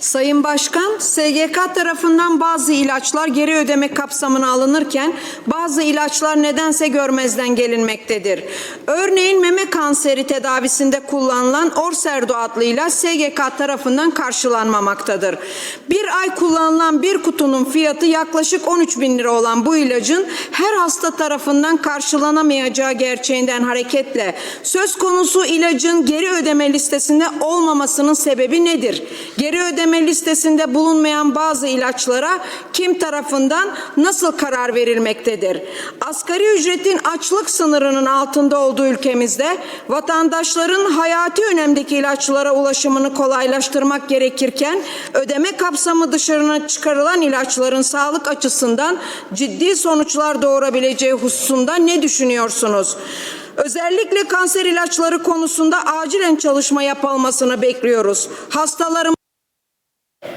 Sayın Başkan, SGK tarafından bazı ilaçlar geri ödeme kapsamına alınırken bazı ilaçlar nedense görmezden gelinmektedir. Örneğin kanseri tedavisinde kullanılan Orserdo adlı ilaç SGK tarafından karşılanmamaktadır. Bir ay kullanılan bir kutunun fiyatı yaklaşık 13 bin lira olan bu ilacın her hasta tarafından karşılanamayacağı gerçeğinden hareketle söz konusu ilacın geri ödeme listesinde olmamasının sebebi nedir? Geri ödeme listesinde bulunmayan bazı ilaçlara kim tarafından nasıl karar verilmektedir? Asgari ücretin açlık sınırının altında olduğu ülkemizde vatandaşların hayati önemdeki ilaçlara ulaşımını kolaylaştırmak gerekirken ödeme kapsamı dışarına çıkarılan ilaçların sağlık açısından ciddi sonuçlar doğurabileceği hususunda ne düşünüyorsunuz? Özellikle kanser ilaçları konusunda acilen çalışma yapılmasını bekliyoruz. Hastalarım